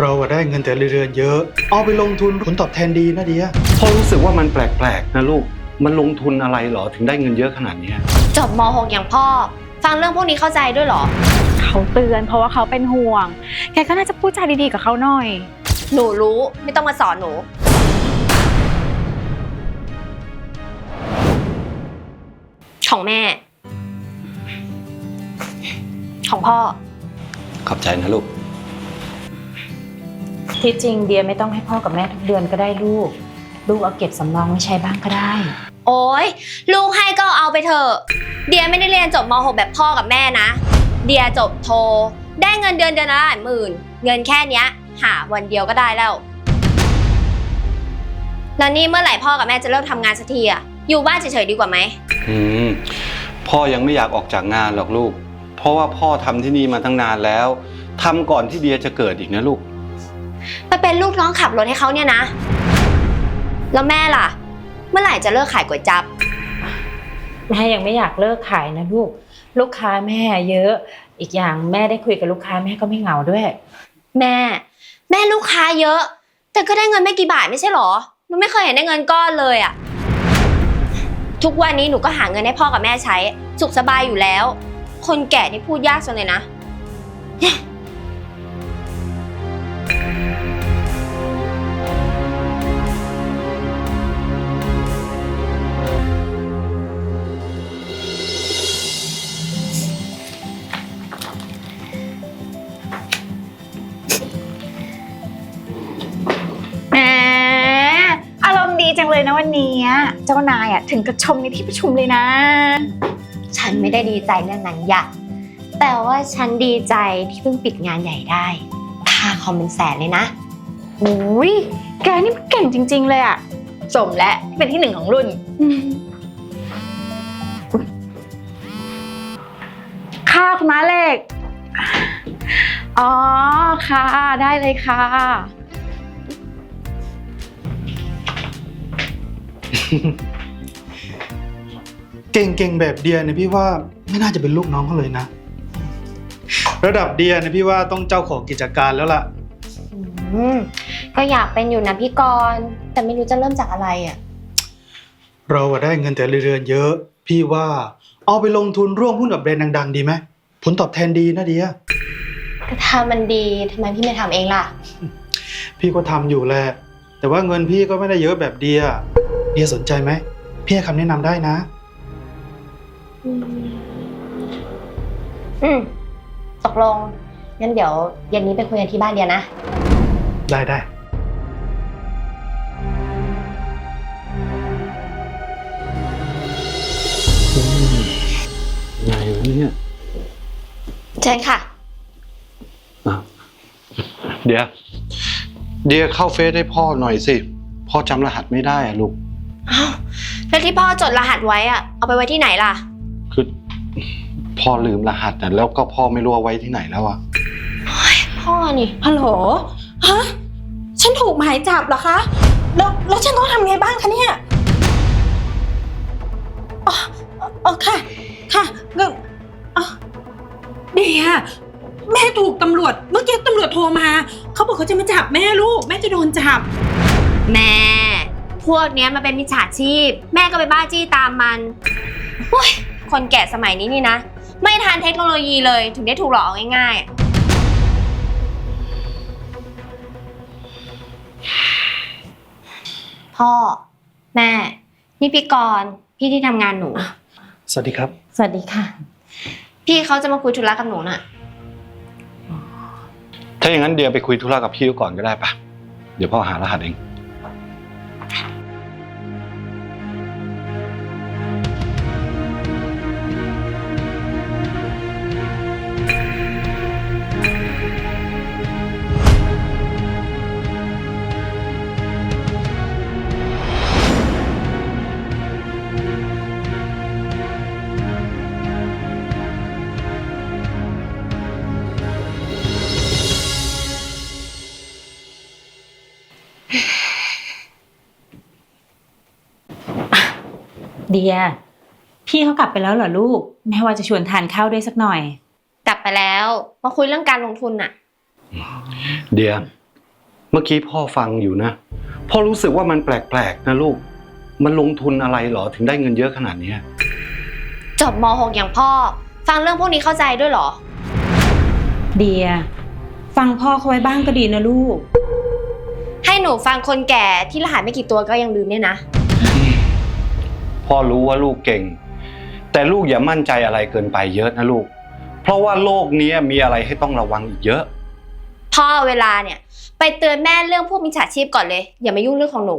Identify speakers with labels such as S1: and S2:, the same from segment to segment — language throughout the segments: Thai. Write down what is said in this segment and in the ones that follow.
S1: เราอะได้เงินแต่ละเดือนเยอะ เอาไปลงทุนผลตอบแทนดีนะเดีย
S2: พ่อรู้สึกว่ามันแปลกๆนะลูก มันลงทุนอะไรเหรอถึงได้เงินเยอะขนาดเนี้ย
S3: จบม .6 อย่างพ่อ ฟังเรื่องพวกนี้เข้าใจด้วยเหรอ
S4: เขาเตือนเพราะว่าเขาเป็นห่วง แกก็น่าจะพูดจาดีๆกับเขาหน่อย
S3: หนูรู้ไม่ต้องมาสอนหนู ของแม่ ของพ่อ
S2: ขอบใจนะลูก
S5: ที่จริงเดียไม่ต้องให้พ่อกับแม่ทุกเดือนก็ได้ลูก ลูกเอาเก็บสำรองไว้ใช้บ้างก็ได้
S3: โอ้ยลูกให้ก็เอาไปเถอะเดียไม่ได้เรียนจบม .6 แบบพ่อกับแม่นะ เดียจบโท ได้เงินเดือนเดือนละหลายหมื่น เงินแค่เนี้ย หาวันเดียวก็ได้แล้ว แล้วนี่เมื่อไหร่พ่อกับแม่จะเริ่มทำงานสักทีอะอยู่บ้านเฉยๆดีกว่าไหม
S2: อืมพ่อยังไม่อยากออกจากงานหรอกลูก เพราะว่าพ่อทำที่นี่มาตั้งนานแล้วทำก่อนที่เดียจะเกิดอีกนะลูก
S3: ไปเป็นลูกน้องขับรถให้เขาเนี่ยนะ แล้วแม่ล่ะ เมื่อไหร่จะเลิกขายก๋วยจั๊บ
S5: แม่ยังไม่อยากเลิกขายนะลูก ลูกค้าแม่เยอะ อีกอย่างแม่ได้คุยกับลูกค้าแม่ก็ไม่เหงาด้วย
S3: แม่ แม่ลูกค้าเยอะ แต่ก็ได้เงินไม่กี่บาทไม่ใช่หรอหนูไม่เคยเห็นได้เงินก้อนเลยอะทุกวันนี้หนูก็หาเงินให้พ่อกับแม่ใช้ สุขสบายอยู่แล้ว คนแก่นี่พูดยากจังเลยนะ
S4: จ้านายอะถึงกับชมในที่ประชุมเลยนะ
S3: ฉันไม่ได้ดีใจเรื่องนั้นอย่าแต่ว่าฉันดีใจที่เพิ่งปิดงานใหญ่ได้ ค่าคอมเป็นแสนเลยนะ
S4: โอ้ยแกนี่มันเก่งจริง ๆ เลยอะสมและที่เป็นที่หนึ่งของรุ่น ค่ะคุณม้าเล็ก อ๋อ ค่ะ ได้เลยค่ะ
S1: เก่งๆแบบเดียเนี่ยพี่ว่าไม่น่าจะเป็นลูกน้องเขาเลยนะ ระดับเดียเนี่ยพี่ว่าต้องเจ้าของกิจการแล้วล่ะ
S3: อืมก็อยากเป็นอยู่นะพี่กรณ์แต่ไม่รู้จะเริ่มจากอะไรอะ
S1: เราอะได้เงินแต่ละเดือนเยอะ พี่ว่าเอาไปลงทุนร่วมหุ้นกับแบรนด์ดัง ๆ ดีไหมผลตอบแทนดีนะเดีย
S3: ก็ถ้ามันดีทำไมพี่ไม่ทำเองล่ะ
S1: พี่ก็ทำอยู่แหละ แต่ว่าเงินพี่ก็ไม่ได้เยอะแบบเดีย เดียสนใจไหมพี่ให้คำแนะนำได้นะ
S3: อืมตกลงงั้นเดี๋ยวเย็นนี้ไปคุยกันที่บ้านเดียนะ
S1: ได้ได้
S2: ไงวะเนี่ย
S3: เชิญค่ะ
S2: อะเดียเดียเข้าเฟซให้พ่อหน่อยสิ พ่อจำรหัสไม่ได้อะลูก
S3: อ้าวแล้ว ที่พ่อจดรหัสไว้อะเอาไปไว้ที่ไหนล่ะ
S2: คือพ่อลืมรหัสนะแล้วก็พ่อไม่รู้เอาไว้ที่ไหนแล้วอะ
S3: พ่อนี่
S6: ฮัลโหลฮะฉันถูกหมายจับเหรอคะแล้วแล้วฉันต้องทำไงบ้างคะเนี่ยอ๋ออ๋อค่ะ ค่ะก็อ๋อเดียแม่ถูกตำรวจ เมื่อกี้ตำรวจโทรมา เขาบอกเขาจะมาจับแม่ลูก แม่จะโดนจับ
S3: แม่ พวกเนี้ยมันเป็นมิจฉาชีพ แม่ก็ไปบ้าจี้ตามมันโอ้ยคนแก่สมัยนี้นี่นะ ไม่ทันเทคโนโลยีเลยถึงได้ถูกหลอกเอาง่ายๆอะพ่อ แม่ นี่พี่กรณ์พี่ที่ทำงานหนู
S1: สวัสดีครับ
S5: สวัสดีค่ะ
S3: พี่เขาจะมาคุยธุระกับหนูน่ะ
S2: ถ้าอย่างนั้นเดียไปคุยธุระกับพี่ก่อนก็ได้ปะเดี๋ยวพ่อหารหัสเอง
S5: เดีย พี่เขากลับไปแล้วเหรอลูก แม่ว่าจะชวนทานข้าวด้วยสักหน่อย
S3: กลับไปแล้วมาคุยเรื่องการลงทุนน่ะ
S2: เดีย เมื่อกี้พ่อฟังอยู่นะ พ่อรู้สึกว่ามันแปลกๆนะลูก มันลงทุนอะไรเหรอถึงได้เงินเยอะขนาดเนี้ย
S3: จบม .6 อย่างพ่อ ฟังเรื่องพวกนี้เข้าใจด้วยเหรอ
S5: เดีย ฟังพ่อเขาไว้บ้างก็ดีนะลูก
S3: ให้หนูฟังคนแก่ที่รหัสไม่กี่ตัวก็ยังลืมเนี่ยนะ
S2: พ่อรู้ว่าลูกเก่ง แต่ลูกอย่ามั่นใจอะไรเกินไปเยอะนะลูก เพราะว่าโลกนี้มีอะไรให้ต้องระวังอีกเยอะ
S3: พ่อเวลาเนี่ย ไปเตือนแม่เรื่องพวกมิจฉาชีพก่อนเลย อย่ามายุ่งเรื่องของหนู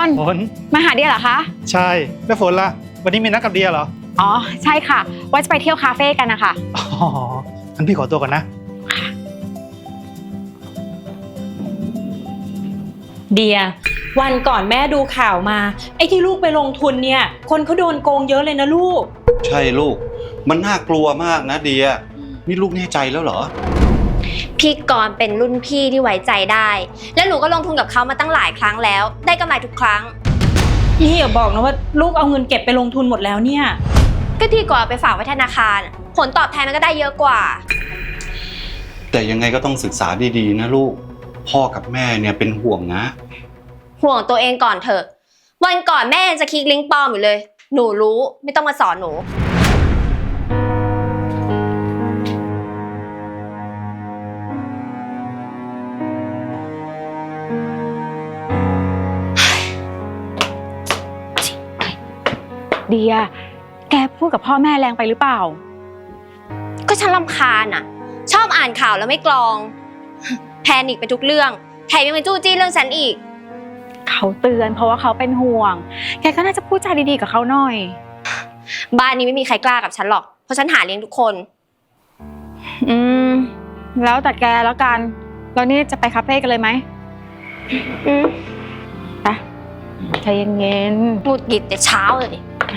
S4: อะพี่กรณ์
S1: ฝน
S4: มาหาเดียเหรอคะ
S1: ใช่แล้วฝนล่ะ วันนี้มีนัดกับเดียเหรอ
S4: อ๋อ ใช่ค่ะ ว่าจะไปเที่ยวคาเฟ่กันนะคะ
S1: อ๋องั้นพี่ขอตัวก่อนนะ
S5: เดีย วันก่อนแม่ดูข่าวมา ไอ้ที่ลูกไปลงทุนเนี่ย คนเขาโดนโกงเยอะเลยนะลูก
S2: ใช่ลูก มันน่ากลัวมากนะเดีย นี่ลูกแน่ใจแล้วเหรอ
S3: พี่กรณ์เป็นรุ่นพี่ที่ไว้ใจได้ และหนูก็ลงทุนกับเขามาตั้งหลายครั้งแล้ว ได้กำไรทุกครั้ง
S5: นี่อย่าบอกนะว่าลูกเอาเงินเก็บไปลงทุนหมดแล้วเนี่ย
S3: ก็ดีกว่าเอาไปฝากไว้ธนาคาร ผลตอบแทนมันก็ได้เยอะกว่า
S2: แต่ยังไงก็ต้องศึกษาดีๆนะลูก พ่อกับแม่เนี่ยเป็นห่วงนะ
S3: ห่วงตัวเองก่อนเถอะ วันก่อนแม่ยังจะคลิกลิงก์ปลอมอยู่เลย หนูรู้ไม่ต้องมาสอนหนู
S4: เดีย แกพูดกับพ่อแม่แรงไปหรือเปล่า
S3: ก็ฉันรำคาญอะ ชอบอ่านข่าวแล้วไม่กรอง แพนิกไปทุกเรื่อง แถมยังไปจู้จี้เรื่องฉันอีก
S4: เขาเตือนเพราะว่าเขาเป็นห่วง แกก็น่าจะพูดจาดีๆกับเขาหน่อย
S3: บ้านนี้ไม่มีใครกล้ากับฉันหรอก เพราะฉันหาเลี้ยงทุกคน
S4: อืม แล้วแต่แกแล้วกันแล้วนี่จะไปคาเฟ่กันเลยไหม
S3: อืม
S4: ไปใจเย็น
S3: หงุดหงิดแต่เช้าเลย
S4: ๆอ่า เดี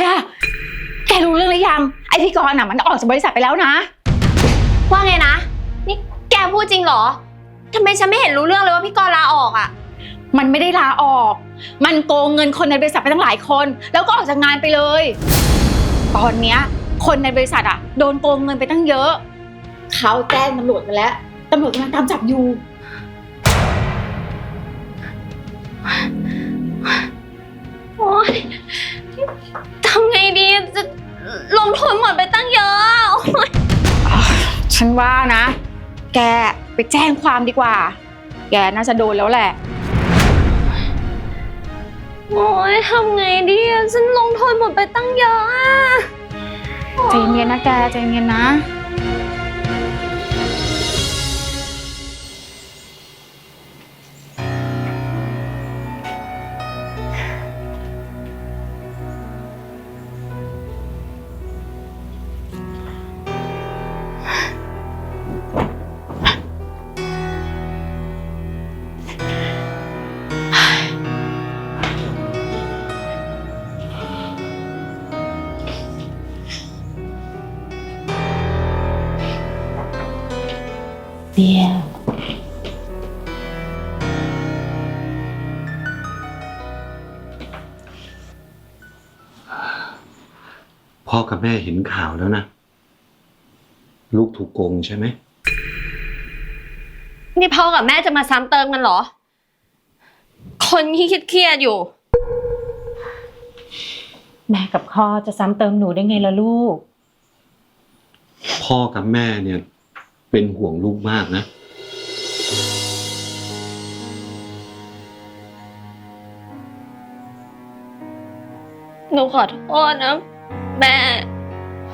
S4: ยแกรู้เรื่องหรือยัง ไอพี่กรณ์อะมันออกจากบริษัทไปแล้วนะ
S3: ว่าไงนะ นี่แกพูดจริงเหรอ ทำไมฉันไม่เห็นรู้เรื่องเลยว่าพี่กรณ์ลาออกอะ
S4: มันไม่ได้ลาออก มันโกงเงินคนในบริษัทไปตั้งหลายคน แล้วก็ออกจากงานไปเลย ตอนเนี้ยคนในบริษัทอะโดนโกงเงินไปตั้งเยอะ เขาแจ้งตำรวจไปแล้วตำรวจกำลังตามจับอยู่
S3: โอ๊ยทำไงดีจะลงทุนหมดไปตั้งเยอะ
S4: ฉันว่านะ แกไปแจ้งความดีกว่า แกน่าจะโดนแล้วแหละ
S3: โอ๊ยทำไงดีอะฉันลงทุนหมดไปตั้งเยอะอะ
S4: ใจเย็นๆนะแกใจเย็นๆนะ
S5: เดีย
S2: พ่อกับแม่เห็นข่าวแล้วนะ ลูกถูกโกงใช่ไหม
S3: นี่พ่อกับแม่จะมาซ้ำเติมกันเหรอ คนที่เครียดๆอยู่
S5: แม่กับพ่อจะซ้ำเติมหนูได้ไงล่ะลูก
S2: พ่อกับแม่เนี่ย เป็นห่วงลูกมากนะ
S3: หนูขอโทษนะ แม่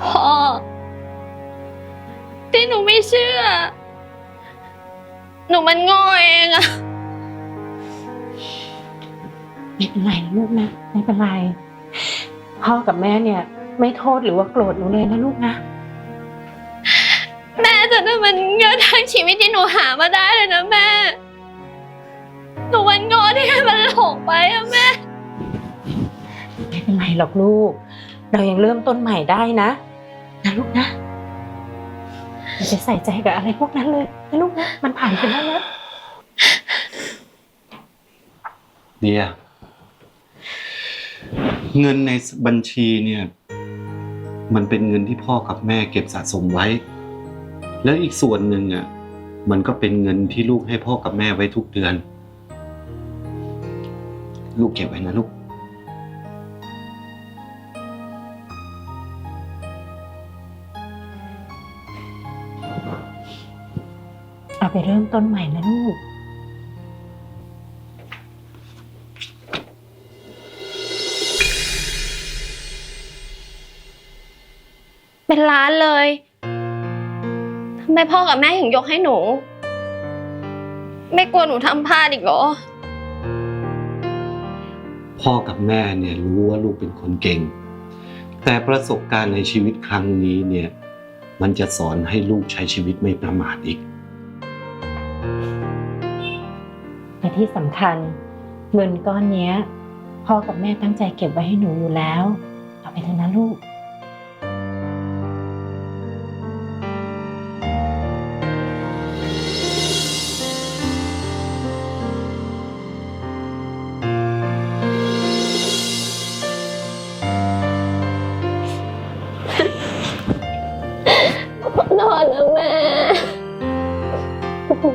S3: พ่อที่หนูไม่เชื่อ หนูมันโง่เองอะ
S5: ไม่เป็นไรนะลูกนะไม่เป็นไร พ่อกับแม่เนี่ย ไม่โทษหรือว่าโกรธหนูเลยนะลูกนะ
S3: แม่จะได้มันเยอะทั้งชีวิตที่หนูหามาได้เลยนะแม่ หนูวันงอที่ให้มันหลงไปอะแม่
S5: ไม่เป็นไรหรอกลูก เรายังเริ่มต้นใหม่ได้นะนะลูกนะอย่าไปใส่ใจกับอะไรพวกนั้นเลยนะลูกนะ มันผ่านไปแล้วนะ
S2: เดียเงินในบัญชีเนี่ย มันเป็นเงินที่พ่อกับแม่เก็บสะสมไว้ แล้วอีกส่วนหนึ่งอะมันก็เป็นเงินที่ลูกให้พ่อกับแม่ไว้ทุกเดือน ลูกเก็บไว้นะลูก
S5: เอาไปเริ่มต้นใหม่นะลูก
S3: เป็นล้านเลยทำไมพ่อกับแม่ถึงยกให้หนู ไม่กลัวหนูทำพลาดอีกเหรอ
S2: พ่อกับแม่เนี่ยรู้ว่าลูกเป็นคนเก่ง แต่ประสบการณ์ในชีวิตครั้งนี้เนี่ยมันจะสอนให้ลูกใช้ชีวิตไม่ประมาทอีก
S5: และที่สำคัญเงินก้อนเนี้ย พ่อกับแม่ตั้งใจเก็บไว้ให้หนูอยู่แล้ว เอาไปเถอะนะลูก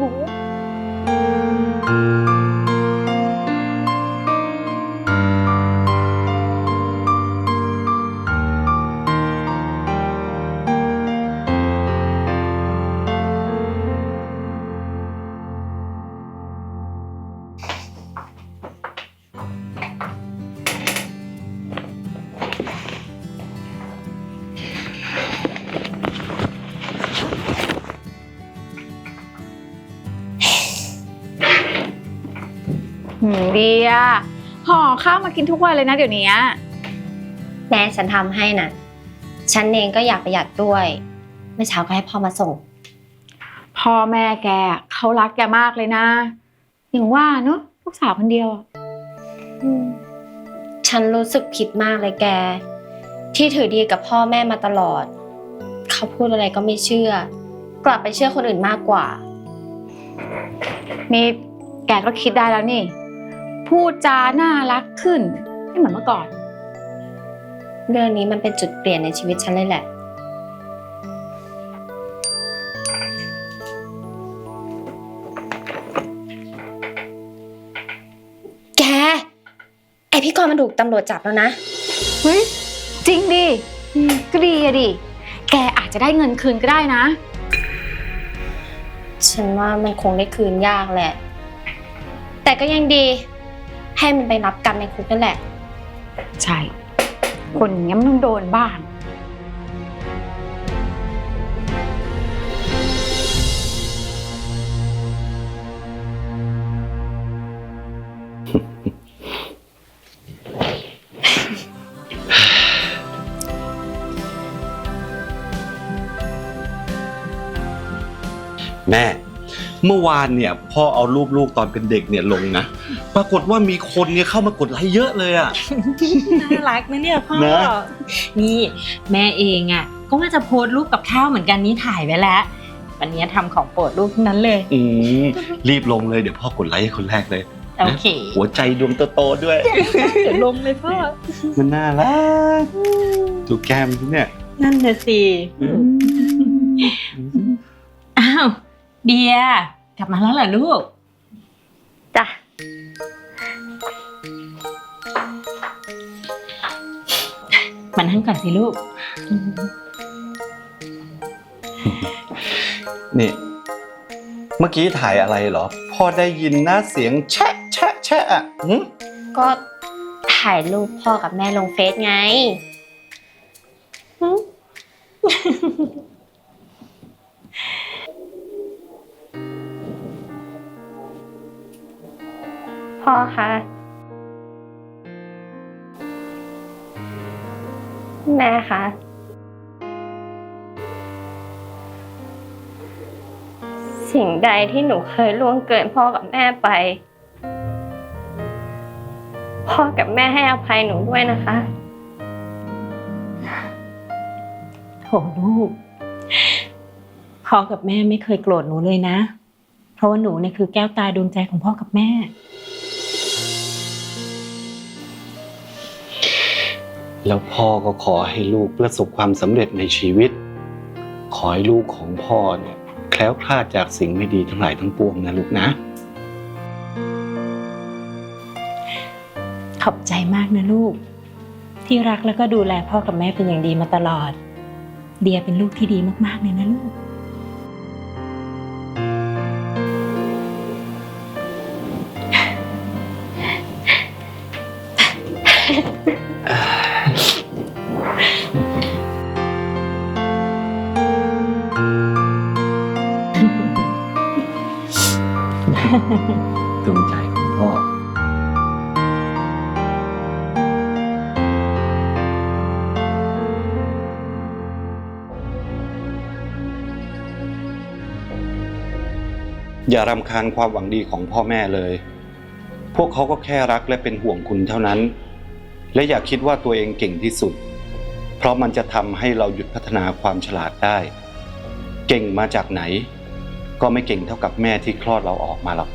S3: ہو
S4: หืมเดียห่อข้าวมากินทุกวันเลยนะเดี๋ยวนี้
S3: แม่ฉันทำให้น่ะฉันเองก็อยากประหยัดด้วย เมื่อเช้าก็ให้พ่อมาส่ง
S4: พ่อแม่แกเขารักแกมากเลยนะ อย่างว่าเนอะลูกสาวคนเดียวอะ
S3: ฉันรู้สึกผิดมากเลยแก ที่ถือดีกับพ่อแม่มาตลอด เขาพูดอะไรก็ไม่เชื่อ กลับไปเชื่อคนอื่นมากกว่า
S4: นี่แกก็คิดได้แล้วนี่ พูดจาน่ารักขึ้นไม่เหมือนเมื่อก่อน
S3: เรื่องนี้มันเป็นจุดเปลี่ยนในชีวิตฉันเลยแหละ แก ไอพี่กรณ์มันถูกตำรวจจับแล้วนะ
S4: เฮ้ยจริงดิอืมก็ดีอะดิ แกอาจจะได้เงินคืนก็ได้นะ
S3: ฉันว่ามันคงได้คืนยากแหละ แต่ก็ยังดี ให้มันไปรับกรรมในคุกนั่นแหละ
S4: ใช่ คนอย่างเงี้ยมันต้องโดนบ้าง
S2: แม่ เมื่อวานเนี่ยพ่อเอารูปลูกตอนเป็นเด็กเนี่ยลงนะปรากฏว่ามีคนเนี่ยเข้ามากดไลค์เยอะเลยอะ
S6: น่ารักนะเนี่ยพ่อ
S2: นะ
S5: นี่แม่เองอะ ก็ว่าจะโพสต์รูปกับข้าวเหมือนกันนี่ถ่ายไว้แล้ว วันนี้ทำของโปรดลูกทั้งนั้นเลย
S2: อืมรีบลงเลยเดี๋ยวพ่อกดไลค์ให้คนแรกเลย
S5: โอเค
S2: หัวใจดวงโตๆด้วย
S5: เดี๋ยวลงเลยพ่อ
S2: มันน่ารักดูแก้มที่เนี่ย
S5: นั่นน่ะสิ อ้าว เดีย กลับมาแล้วเหรอลูก
S3: จ้ะ
S5: มานั่งก่อนสิลูก
S2: นี่ เมื่อกี้ถ่ายอะไรเหรอพ่อได้ยินนะเสียงแชะแชะแชะอะหึ
S3: ก็ถ่ายรูปพ่อกับแม่ลงเฟซไงหึ พ่อคะ แม่คะ สิ่งใดที่หนูเคยล่วงเกินพ่อกับแม่ไป พ่อกับแม่ให้อภัยหนูด้วยนะคะ
S5: โถลูกพ่อกับแม่ไม่เคยโกรธหนูเลยนะ เพราะว่าหนูเนี่ยคือแก้วตาดวงใจของพ่อกับแม่
S2: แล้วพ่อก็ขอให้ลูกประสบความสำเร็จในชีวิต ขอให้ลูกของพ่อเนี่ยแคล้วคลาดจากสิ่งไม่ดีทั้งหลายทั้งปวงนะลูกนะ
S5: ขอบใจมากนะลูก ที่รักแล้วก็ดูแลพ่อกับแม่เป็นอย่างดีมาตลอด เดียเป็นลูกที่ดีมากๆเลยนะลูก
S2: ด อย่ารำคาญความหวังดีของพ่อแม่เลย พวกเขาก็แค่รักและเป็นห่วงคุณเท่านั้น และอย่าคิดว่าตัวเองเก่งที่สุด เพราะมันจะทำให้เราหยุดพัฒนาความฉลาดได้ เก่งมาจากไหน ก็ไม่เก่งเท่ากับแม่ที่คลอดเราออกมาหรอก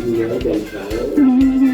S4: เริ่